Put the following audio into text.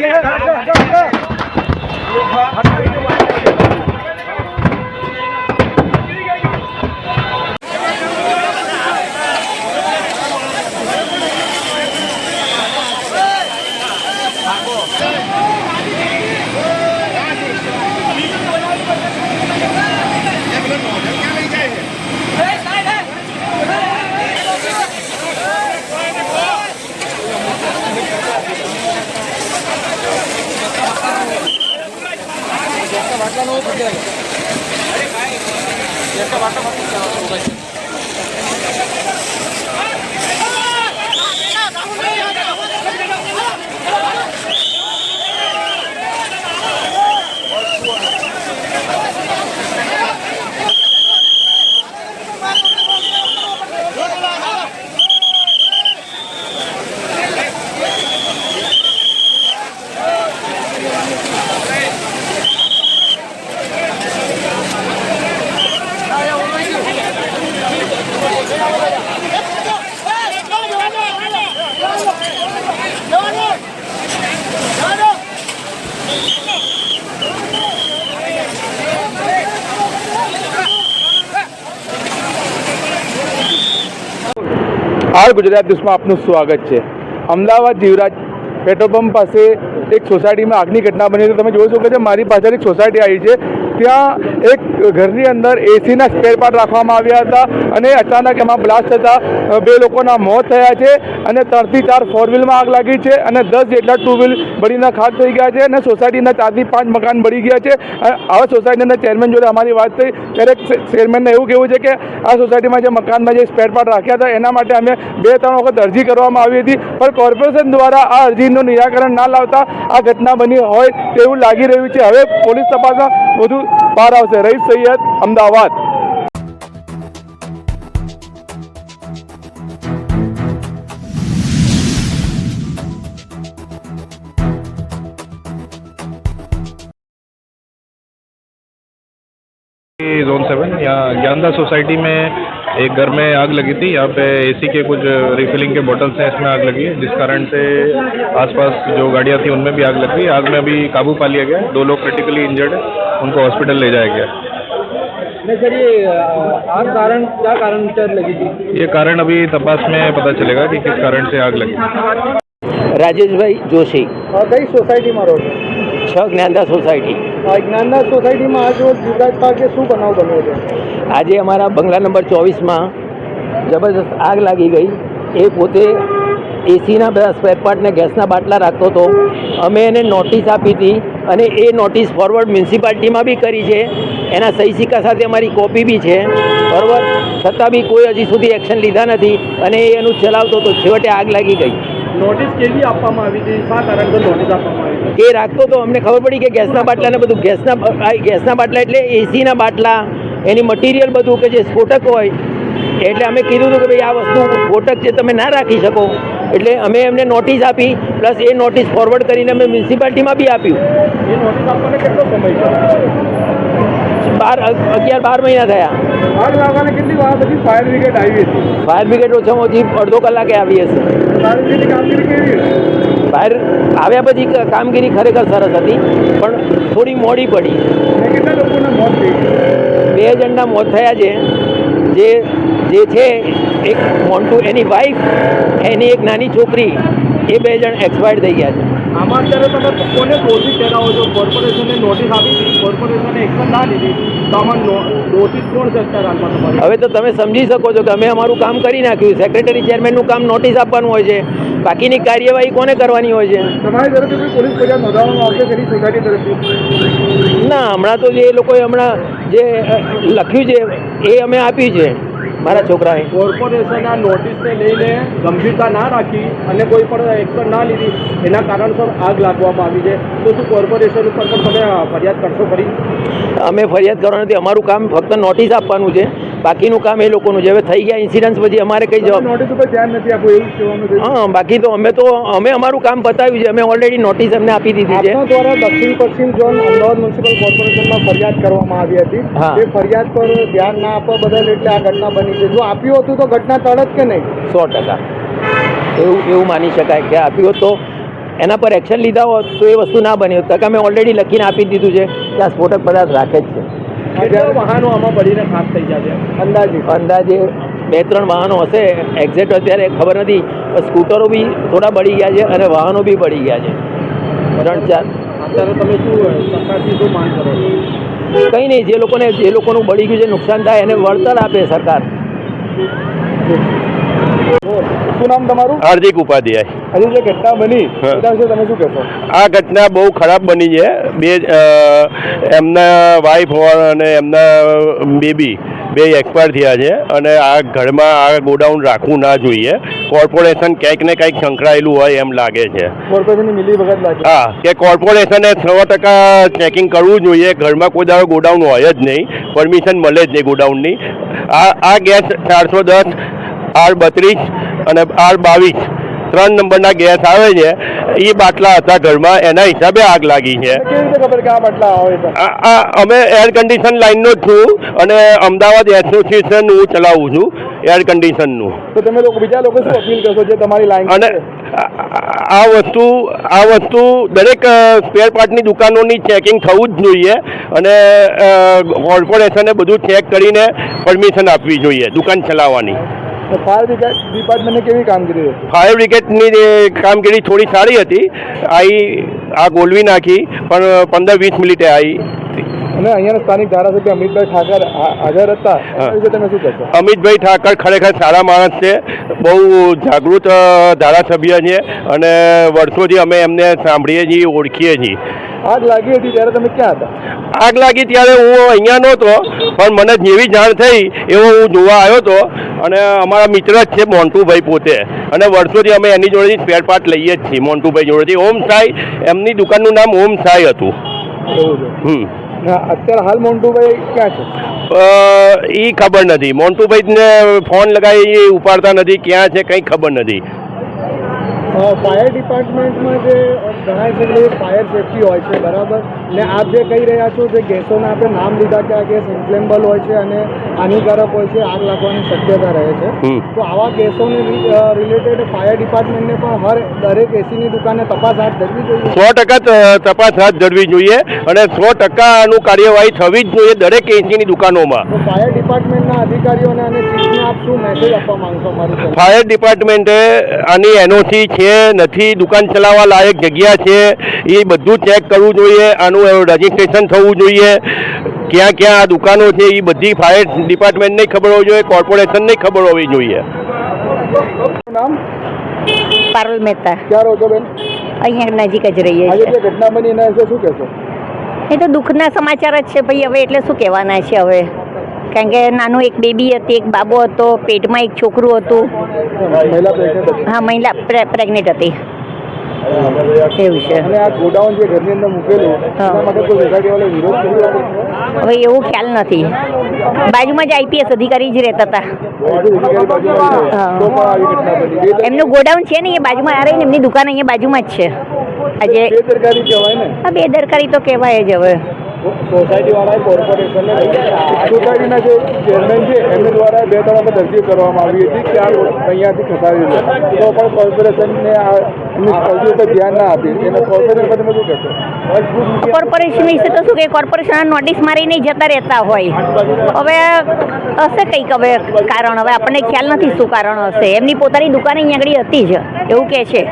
Yeah. એક વાટો હાલ ગુજરાત ન્યૂઝમાં આપનું સ્વાગત છે. અમદાવાદ જીવરાજ પેટ્રોલ પંપ પાસે એક સોસાયટીમાં આગની ઘટના બની છે તમે જોઈ શકો છો મારી પાછળ એક સોસાયટી આવી છે. ત્યાં એક ઘરની અંદર એસીના સ્પેરપાર્ટ રાખવામાં આવ્યા હતા અને અચાનક એમાં બ્લાસ્ટ થતાં બે લોકોના મોત થયા છે અને ત્રણથી ચાર ફોર વ્હીલમાં આગ લાગી છે અને દસ જેટલા ટુ વ્હીલ બળીના ખાક થઈ ગયા છે અને સોસાયટીના ચારથી પાંચ મકાન બળી ગયા છે. આવા સોસાયટીના ચેરમેન જોડે અમારી વાત થઈ. ત્યારે ચેરમેનને એવું કહેવું છે કે આ સોસાયટીમાં જે મકાનમાં જે સ્પેર પાર્ટ રાખ્યા હતા એના માટે અમે બે ત્રણ વખત અરજી કરવામાં આવી હતી. પણ કોર્પોરેશન દ્વારા આ અરજીનું નિરાકરણ ના લાવતા આ ઘટના બની હોય તેવું લાગી રહ્યું છે. હવે પોલીસ તપાસમાં વધુ બહાર આવશે. રહીશ સૈયદ અમદાવાદ. जोन सेवन यहाँ ज्ञानदा सोसाइटी में एक घर में आग लगी थी। यहाँ पे एसी के कुछ रिफिलिंग के बॉटल्स हैं इसमें आग लगी है जिस कारण से आसपास जो गाड़ियाँ थी उनमें भी आग लग गई। आग में अभी काबू पा लिया गया दो लोग क्रिटिकली इंजर्ड है उनको हॉस्पिटल ले जाया गया सर ये आग कारण क्या कारण लगी थी? ये कारण अभी तपास में पता चलेगा कि किस कारण से आग लगी। राजेश भाई जोशी। और कई सोसाइटी मारो। रोड छ सोसाइटी। જ્ઞાનદાસ સોસાયટીમાં આજ રોજ ગુજરાત પાર્કે શું બનાવ બન્યો છે? આજે અમારા બંગલા નંબર ચોવીસમાં જબરદસ્ત આગ લાગી ગઈ. એ પોતે એસીના બધા સ્પેરપાર્ટને ગેસના બાટલા રાખતો હતો. અમે એને નોટિસ આપી હતી અને એ નોટિસ ફોરવર્ડ મ્યુનિસિપાલિટીમાં બી કરી છે. એના સહી સિક્કા સાથે અમારી કોપી બી છે. બરાબર છતાં બી કોઈ હજી સુધી એક્શન લીધા નથી અને એ એનું ચલાવતો હતો છેવટે આગ લાગી ગઈ. નોટિસ કેવી આપવામાં આવી હતી શા કારણસર નોટિસ આપવામાં આવી એ રાખતો તો અમને ખબર પડી કે ગેસના બાટલા ને બધું ગેસના ગેસના બાટલા એટલે એસીના બાટલા એની મટીરિયલ બધું કે જે સ્ફોટક હોય એટલે અમે કીધું હતું કે ભાઈ આ વસ્તુ સ્ફોટક છે તમે ના રાખી શકો. એટલે અમે એમને નોટિસ આપી પ્લસ એ નોટિસ ફોરવર્ડ કરીને અમે મ્યુનિસિપાલિટીમાં બી આપ્યું. એ નોટિસ આપવાને કેટલો સમય બાર અગિયાર બાર મહિના થયા. કેટલી વાર પછી ફાયર બ્રિગેડ આવી હતી? ફાયર બ્રિગેડ ઓછામાં ઓછી અડધો કલાકે આવી હશે. ફાયર આવ્યા પછી કામગીરી ખરેખર સરસ હતી પણ થોડી મોડી પડી. કેટલા લોકોના મોત બે જણના મોત થયા છે. જે જે છે એક મોન્ટુ એની વાઈફ એની એક નાની છોકરી એ બે જણ એક્સપાયર્ડ થઈ ગયા છે. આમાં અત્યારે તમે કોને દોષિત ઠેરાવો છો? કોર્પોરેશને નોટિસ આપી દીધી. કોર્પોરેશને એક્શન ના લીધી તો આમાં દોષિત કોણ છે અત્યારે હાલમાં તમારે? હવે તો તમે સમજી શકો છો કે અમે અમારું કામ કરી નાખ્યું સેક્રેટરી ચેરમેનનું કામ નોટિસ આપવાનું હોય છે. બાકીની કાર્યવાહી કોને કરવાની હોય છે? તમારી તરફથી કોઈ પોલીસ ફરિયાદ નોંધાવવામાં આવશે તેની સોસાયટી તરફથી? ના હમણાં તો જે એ લોકોએ હમણાં જે લખ્યું છે એ અમે આપ્યું છે. મારા છોકરાએ. કોર્પોરેશન આ નોટિસને લઈને ગંભીરતા ના રાખી અને કોઈ પણ એક્શન ના લીધી એના કારણસર આગ લાગવામાં આવી છે. તો શું કોર્પોરેશન ઉપર પણ તમે ફરિયાદ કરશો ખરી? અમે ફરિયાદ કરવા નથી. અમારું કામ ફક્ત નોટિસ આપવાનું છે. બાકીનું કામ એ લોકોનું જે હવે થઈ ગયા ઇન્સિડન્સ પછી અમારે કંઈ જવાબ નોટિસ ઉપર ધ્યાન નથી આપવું એવું હા બાકી તો અમે તો અમે અમારું કામ પતાવ્યું છે. અમે ઓલરેડી નોટિસ અમને આપી દીધી છે. દ્વારા દક્ષિણ પશ્ચિમ ઝોન અમદાવાદ મ્યુનિસિપલ કોર્પોરેશનમાં ફરિયાદ કરવામાં આવી હતી. એ ફરિયાદ પર ધ્યાન ના આપવા બદલ એટલે આ ઘટના બની છે. જો આપ્યું હતું તો ઘટના ટળત કે નહીં? સો ટકા. એવું એવું માની શકાય કે આપ્યું હોત તો એના પર એક્શન લીધા હોત તો એ વસ્તુ ના બની હોત. કારણ કે અમે ઓલરેડી લખીને આપી દીધું છે કે આ સ્ફોટક પદાર્થ રાખે જ છે. કેટલા વાહનો આમાં પડીને ખાસ થઈ ગયા છે? અંદાજે. અંદાજે બે ત્રણ વાહનો હશે. એક્ઝેક્ટ અત્યારે ખબર નથી. સ્કૂટરો બી થોડા બળી ગયા છે અને વાહનો બી બળી ગયા છે. ત્રણ ચાર. અત્યારે તમે શું સરકારથી શું માંગ કરો કંઈ નહીં. જે લોકોને જે લોકોનું બળી ગયું છે નુકસાન થાય એને વળતર આપે સરકાર. શું નામ તમારું? હાર્દિક ઉપાધ્યાય. આજે જે ઘટના બની એના વિશે તમે શું કહેશો? આ ઘટના બહુ ખરાબ બની છે. બે એમના વાઈફ અને એમના બેબી બે એક્સપાયર થયા છે અને આ ઘરમાં આ ગોડાઉન રાખવું ના જોઈએ. કોર્પોરેશન ક્યાંક ને કંઈક સંકળાયેલું હોય એમ લાગે છે. હા કે કોર્પોરેશને છ ટકા ચેકિંગ કરવું જોઈએ. ઘરમાં કોઈ દાડો ગોડાઉન હોય જ નહીં. પરમિશન મળે જ નહીં ગોડાઉનની. આ આ ગેસ ચારસો દસ આર બત્રીસ અને આર બાવીસ ત્રણ નંબરના ગેસ આવે છે. એ બાટલા હતા ઘરમાં એના હિસાબે આગ લાગી છે. અમે એર કન્ડિશન લાઇનનો છું અને અમદાવાદ એસોસિએશન હું ચલાવું છું એર કન્ડિશનનું તો તમે લોકો બીજા લોકો શું અપીલ કરશો જે તમારી લાઈન અને આ વસ્તુ આ વસ્તુ દરેક સ્પેર પાર્ટની દુકાનોની ચેકિંગ થવું જ જોઈએ અને કોર્પોરેશને બધું ચેક કરીને પરમિશન આપવી જોઈએ દુકાન ચલાવવાની. ફાયર ડિપાર્ટમેન્ટની કેવી કામગીરી હતી? ફાયર બ્રિગેડની કામગીરી થોડી સારી હતી. આઈ આ ગોલવી નાખી પણ પંદર વીસ મિનિટે આવી અને અહીંયાના સ્થાનિક ધારાસભ્ય અમિતભાઈ ઠાકર હાજર હતા. તમે શું કહેશો? અમિતભાઈ ઠાકર ખરેખર સારા માણસ છે. બહુ જાગૃત ધારાસભ્ય છે. અને વર્ષોથી અમે એમને સાંભળીએ છીએ ઓળખીએ છીએ. આગ લાગી હતી ત્યારે તમે ક્યાં હતા? આગ લાગી ત્યારે હું અહીંયા નહોતો પણ મને જેવી જાણ થઈ એવો હું જોવા આવ્યો હતો. અને અમારા મિત્ર જ છે મોન્ટુભાઈ પોતે. અને વર્ષોથી અમે એની જોડેથી સ્પેર પાર્ટ લઈએ જ છીએ મોન્ટુભાઈ જોડેથી. ઓમ સાઈ એમની દુકાનનું નામ ઓમ સાઈ હતું. હમ. અત્યારે હાલ મોન્ટુભાઈ ક્યાં છે? એ ખબર નથી. મોન્ટુભાઈને ફોન લગાવી ઉપાડતા નથી ક્યાં છે કંઈ ખબર નથી. ફાયર ડિપાર્ટમેન્ટમાં જે ઘણા છે ફાયર સેફટી હોય છે બરાબર? ને આપ જે કહી રહ્યા છો જે ગેસોના આપણે નામ લીધા કે આ ગેસ ઇન્ફ્લેમેબલ હોય છે અને હાનિકારક હોય છે આગ લાગવાની શક્યતા રહે છે. તો આવા ગેસોને રિલેટેડ ફાયર ડિપાર્ટમેન્ટને પણ હર દરેક એસીની દુકાને તપાસ હાથ ધરવી જોઈએ. સો ટકા તપાસ હાથ ધરવી જોઈએ અને સો ટકાનું કાર્યવાહી થવી જ જોઈએ દરેક એસીની દુકાનોમાં. ફાયર ડિપાર્ટમેન્ટના અધિકારીઓને અને ચીફને આપ શું મેસેજ આપવા માંગશો મારું સલાહ? ફાયર ડિપાર્ટમેન્ટે આની એનઓસી છે નથી દુકાન ચલાવવા લાયક જગ્યા છે એ બધું ચેક કરવું જોઈએ આનું રજીસ્ટ્રેશન થવું જોઈએ. ક્યાં ક્યાં આ દુકાનો છે એ બધી ફાયર ડિપાર્ટમેન્ટને ખબર હોવી જોઈએ કોર્પોરેશનને ખબર હોવી જોઈએ. પારુલ મહેતા. ક્યાં રહો છો બેન? અહીંયા નજીક જ રહીએ છીએ. ઘટના બની એના શું કહેશો? એ તો દુઃખના સમાચાર જ છે ભાઈ હવે એટલે શું કહેવાના છે હવે? કારણ કે નાનું એક બેબી હતી એક બાબો હતો પેટમાં એક છોકરું હતું. હા મહિલા પ્રેગ્નેન્ટ હતી. એવું છે હવે એવું ખ્યાલ નથી. બાજુમાં જ આઈપીએસ અધિકારી જ રહેતા હતા. એમનું ગોડાઉન છે ને એ બાજુમાં આ રહીને એમની દુકાન અહીંયા બાજુમાં જ છે. આજે બેદરકારી તો કહેવાય જ હવે. સોસાયટી વાળાએ કોર્પોરેશનને સોસાયટીના જે ચેરમેન છે એમની દ્વારા બે ત્રણ વખત અરજી કરવામાં આવી હતી કે આ અહીંયાથી ખસાવી તો પણ કોર્પોરેશનને આ અરજી ઉપર ધ્યાન ના આપી. એના કોર્પોરેશન પર તમે શું કહેશો? કોર્પોરેશન વિશે તો શું કે કોર્પોરેશન નોટિસ મારીને જતા રહેતા હોય. હવે હશે કંઈક હવે કારણ? હવે આપણને ખ્યાલ નથી શું કારણ હશે. એમની પોતાની દુકાન અહીંયા આગળ હતી જ એવું કહે છે.